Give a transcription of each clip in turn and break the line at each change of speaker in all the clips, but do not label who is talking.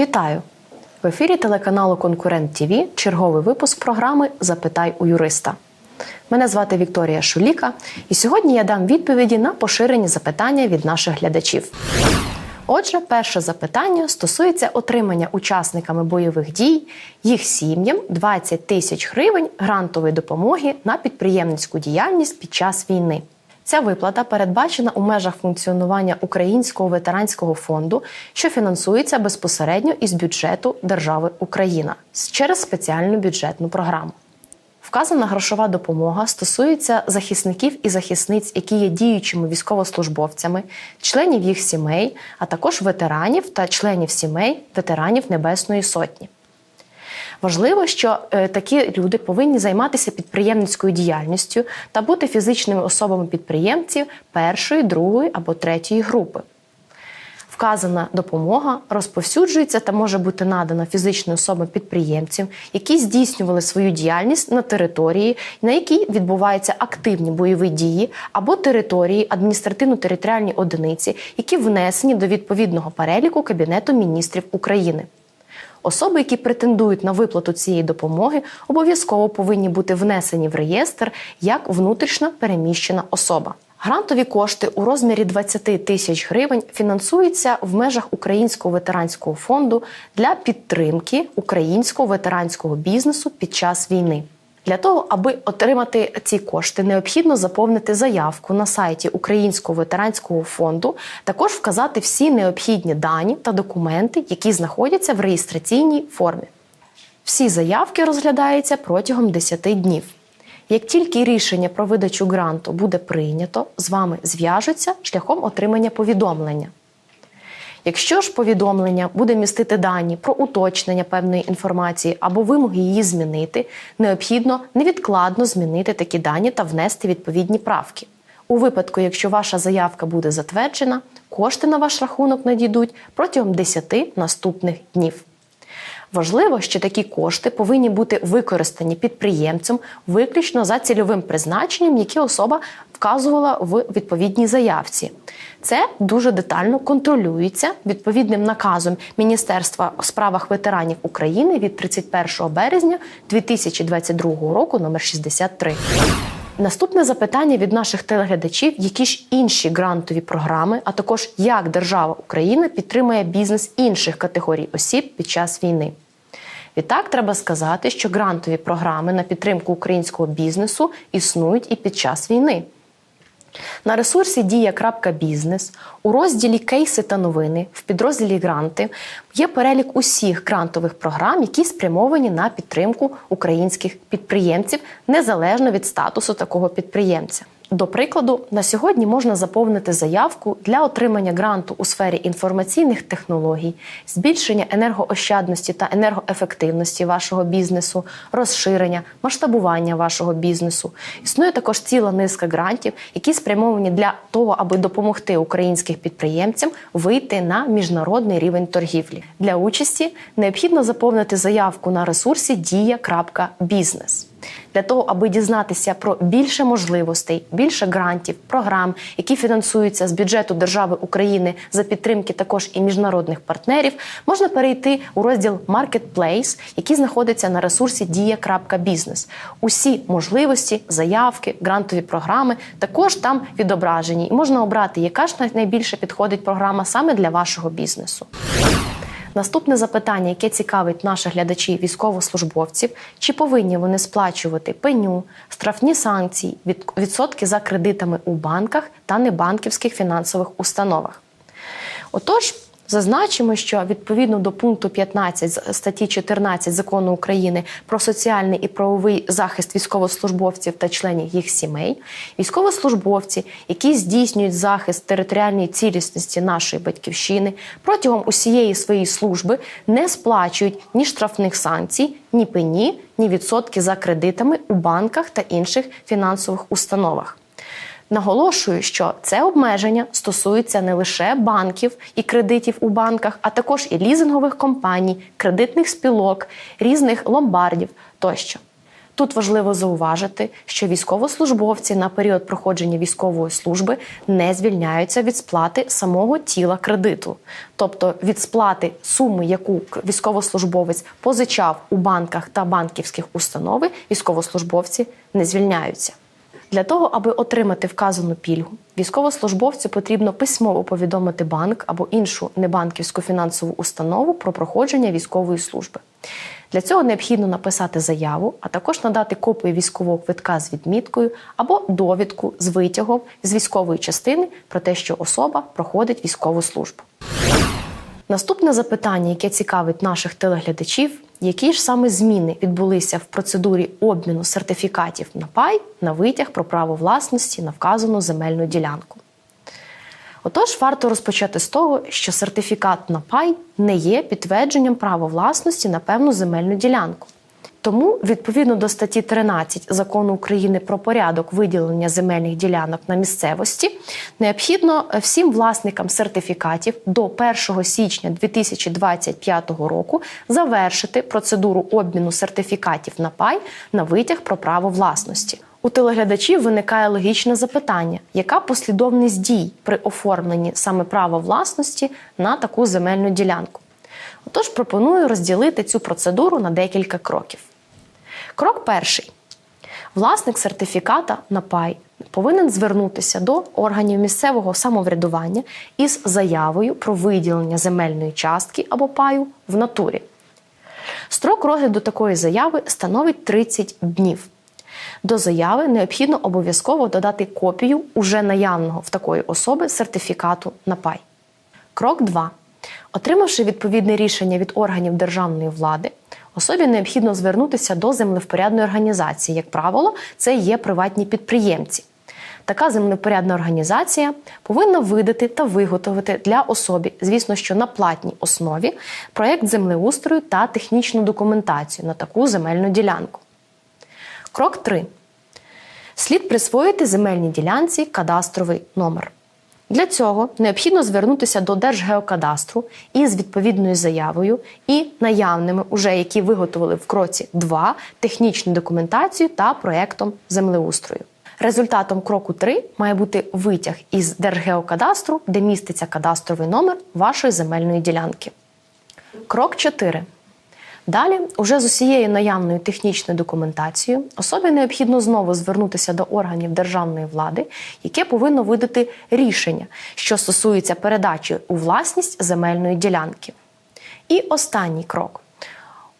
Вітаю! В ефірі телеканалу Конкурент ТІВІ черговий випуск програми Запитай у юриста. Мене звати Вікторія Шуліка, і сьогодні я дам відповіді на поширені запитання від наших глядачів. Отже, перше запитання стосується отримання учасниками бойових дій їх сім'ям 20 тисяч гривень грантової допомоги на підприємницьку діяльність під час війни. Ця виплата передбачена у межах функціонування Українського ветеранського фонду, що фінансується безпосередньо із бюджету держави Україна через спеціальну бюджетну програму. Вказана грошова допомога стосується захисників і захисниць, які є діючими військовослужбовцями, членів їх сімей, а також ветеранів та членів сімей ветеранів Небесної Сотні. Важливо, що е, такі люди повинні займатися підприємницькою діяльністю та бути фізичними особами підприємців першої, другої або третьої групи. Вказана допомога розповсюджується та може бути надана фізичним особам підприємцям, які здійснювали свою діяльність на території, на якій відбуваються активні бойові дії, або території адміністративно-територіальні одиниці, які внесені до відповідного переліку Кабінету міністрів України. Особи, які претендують на виплату цієї допомоги, обов'язково повинні бути внесені в реєстр як внутрішньо переміщена особа. Грантові кошти у розмірі 20 тисяч гривень фінансуються в межах Українського ветеранського фонду для підтримки українського ветеранського бізнесу під час війни. Для того, аби отримати ці кошти, необхідно заповнити заявку на сайті Українського ветеранського фонду, також вказати всі необхідні дані та документи, які знаходяться в реєстраційній формі. Всі заявки розглядаються протягом 10 днів. Як тільки рішення про видачу гранту буде прийнято, з вами зв'яжуться шляхом отримання повідомлення. Якщо ж повідомлення буде містити дані про уточнення певної інформації або вимоги її змінити, необхідно невідкладно змінити такі дані та внести відповідні правки. У випадку, якщо ваша заявка буде затверджена, кошти на ваш рахунок надійдуть протягом 10 наступних днів. Важливо, що такі кошти повинні бути використані підприємцем виключно за цільовим призначенням, яке особа вказувала в відповідній заявці. Це дуже детально контролюється відповідним наказом Міністерства у справах ветеранів України від 31 березня 2022 року номер 63. Наступне запитання від наших телеглядачів: які ж інші грантові програми, а також як держава України підтримує бізнес інших категорій осіб під час війни? Відтак треба сказати, що грантові програми на підтримку українського бізнесу існують і під час війни. На ресурсі Дія.бізнес у розділі Кейси та новини в підрозділі Гранти є перелік усіх грантових програм, які спрямовані на підтримку українських підприємців незалежно від статусу такого підприємця. До прикладу, на сьогодні можна заповнити заявку для отримання гранту у сфері інформаційних технологій, збільшення енергоощадності та енергоефективності вашого бізнесу, розширення, масштабування вашого бізнесу. Існує також ціла низка грантів, які спрямовані для того, аби допомогти українським підприємцям вийти на міжнародний рівень торгівлі. Для участі необхідно заповнити заявку на ресурсі Дія.бізнес для того, аби дізнатися про більше можливостей, більше грантів, програм, які фінансуються з бюджету держави України за підтримки також і міжнародних партнерів, можна перейти у розділ Marketplace, який знаходиться на ресурсі Дія.бізнес. Усі можливості, заявки, грантові програми також там відображені, і можна обрати, яка ж найбільше підходить програма саме для вашого бізнесу. Наступне запитання, яке цікавить наших глядачів, військовослужбовців, чи повинні вони сплачувати пеню, штрафні санкції, відсотки за кредитами у банках та небанківських фінансових установах? Отож. Зазначимо, що відповідно до пункту 15 статті 14 закону України про соціальний і правовий захист військовослужбовців та членів їх сімей, військовослужбовці, які здійснюють захист територіальної цілісності нашої батьківщини, протягом усієї своєї служби не сплачують ні штрафних санкцій, ні пені, ні відсотки за кредитами у банках та інших фінансових установах. Наголошую, що це обмеження стосується не лише банків і кредитів у банках, а також і лізингових компаній, кредитних спілок, різних ломбардів тощо. Тут важливо зауважити, що військовослужбовці на період проходження військової служби не звільняються від сплати самого тіла кредиту, тобто від сплати суми, яку військовослужбовець позичав у банках та банківських установи, військовослужбовці не звільняються. Для того, аби отримати вказану пільгу, військовослужбовцю потрібно письмово повідомити банк або іншу небанківську фінансову установу про проходження військової служби. Для цього необхідно написати заяву, а також надати копію військового квитка з відміткою або довідку з витягом з військової частини про те, що особа проходить військову службу. Наступне запитання, яке цікавить наших телеглядачів, які ж саме зміни відбулися в процедурі обміну сертифікатів на пай на витяг про право власності на вказану земельну ділянку. Отож, варто розпочати з того, що сертифікат на пай не є підтвердженням права власності на певну земельну ділянку. Тому, відповідно до статті 13 закону України про порядок виділення земельних ділянок на місцевості, необхідно всім власникам сертифікатів до 1 січня 2025 року завершити процедуру обміну сертифікатів на пай на витяг про право власності. У телеглядачів виникає логічне запитання, яка послідовність дій при оформленні саме права власності на таку земельну ділянку. Отож, пропоную розділити цю процедуру на декілька кроків. Крок перший. Власник сертифіката на пай повинен звернутися до органів місцевого самоврядування із заявою про виділення земельної частки або паю в натурі. Строк розгляду такої заяви становить 30 днів. До заяви необхідно обов'язково додати копію уже наявного в такої особи сертифікату на пай. Крок 2. Отримавши відповідне рішення від органів державної влади, особі необхідно звернутися до землевпорядної організації. Як правило, це є приватні підприємці. Така землевпорядна організація повинна видати та виготовити для особи, звісно, що на платній основі, проєкт землеустрою та технічну документацію на таку земельну ділянку. Крок 3. Слід присвоїти земельній ділянці кадастровий номер. Для цього необхідно звернутися до Держгеокадастру із відповідною заявою і наявними, уже які виготовили в кроці 2 технічну документацію та проектом землеустрою. Результатом кроку 3 має бути витяг із Держгеокадастру, де міститься кадастровий номер вашої земельної ділянки. Крок 4. Далі, уже з усією наявною технічною документацією, особі необхідно знову звернутися до органів державної влади, яке повинно видати рішення, що стосується передачі у власність земельної ділянки. І останній крок.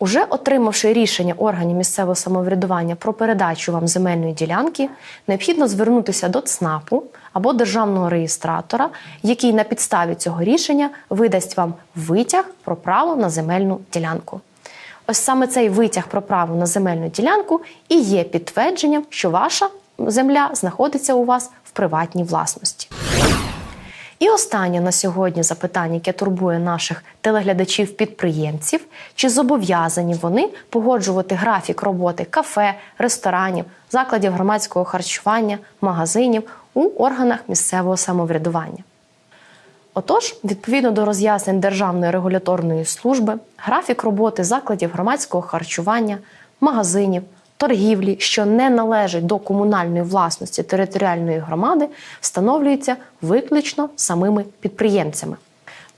Уже отримавши рішення органів місцевого самоврядування про передачу вам земельної ділянки, необхідно звернутися до ЦНАПу або державного реєстратора, який на підставі цього рішення видасть вам витяг про право на земельну ділянку. Ось саме цей витяг про право на земельну ділянку і є підтвердженням, що ваша земля знаходиться у вас в приватній власності. І останнє на сьогодні запитання, яке турбує наших телеглядачів-підприємців: чи зобов'язані вони погоджувати графік роботи кафе, ресторанів, закладів громадського харчування, магазинів у органах місцевого самоврядування? Отож, відповідно до роз'яснень Державної регуляторної служби, графік роботи закладів громадського харчування, магазинів, торгівлі, що не належать до комунальної власності територіальної громади, встановлюється виключно самими підприємцями.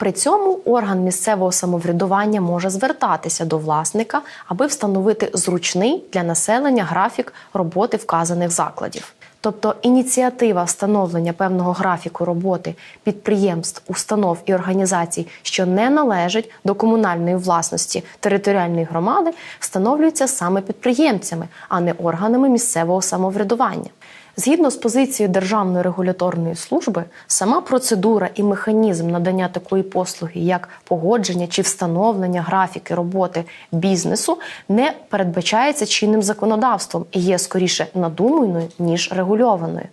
При цьому орган місцевого самоврядування може звертатися до власника, аби встановити зручний для населення графік роботи вказаних закладів. Тобто ініціатива встановлення певного графіку роботи підприємств, установ і організацій, що не належать до комунальної власності територіальної громади, встановлюється саме підприємцями, а не органами місцевого самоврядування. Згідно з позицією Державної регуляторної служби, сама процедура і механізм надання такої послуги, як погодження чи встановлення графіки роботи бізнесу, не передбачається чинним законодавством і є скоріше надуманою ніж регульованою.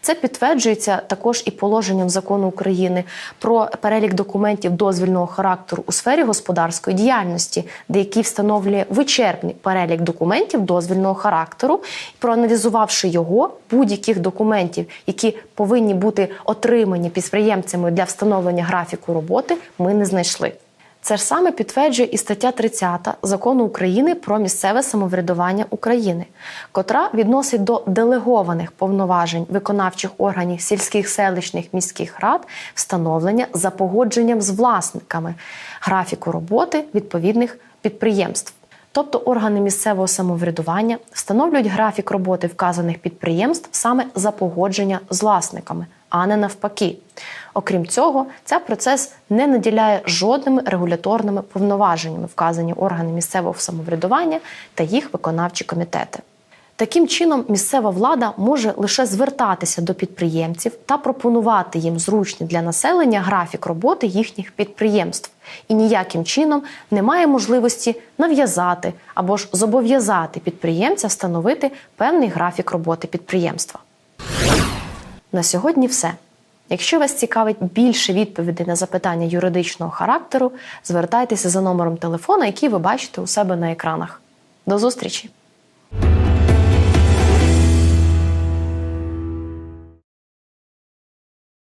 Це підтверджується також і положенням закону України про перелік документів дозвільного характеру у сфері господарської діяльності, де який встановлює вичерпний перелік документів дозвільного характеру, проаналізувавши його будь-яких документів, які повинні бути отримані підприємцями для встановлення графіку роботи, ми не знайшли. Це ж саме підтверджує і стаття 30 закону України про місцеве самоврядування України, котра відносить до делегованих повноважень виконавчих органів сільських селищних міських рад встановлення за погодженням з власниками графіку роботи відповідних підприємств. Тобто органи місцевого самоврядування встановлюють графік роботи вказаних підприємств саме за погодження з власниками, а не навпаки. Окрім цього, цей процес не наділяє жодними регуляторними повноваженнями вказані органи місцевого самоврядування та їх виконавчі комітети. Таким чином, місцева влада може лише звертатися до підприємців та пропонувати їм зручний для населення графік роботи їхніх підприємств, і ніяким чином не має можливості нав'язати або ж зобов'язати підприємця встановити певний графік роботи підприємства. На сьогодні все. Якщо вас цікавить більше відповідей на запитання юридичного характеру, звертайтеся за номером телефона, який ви бачите у себе на екранах. До зустрічі!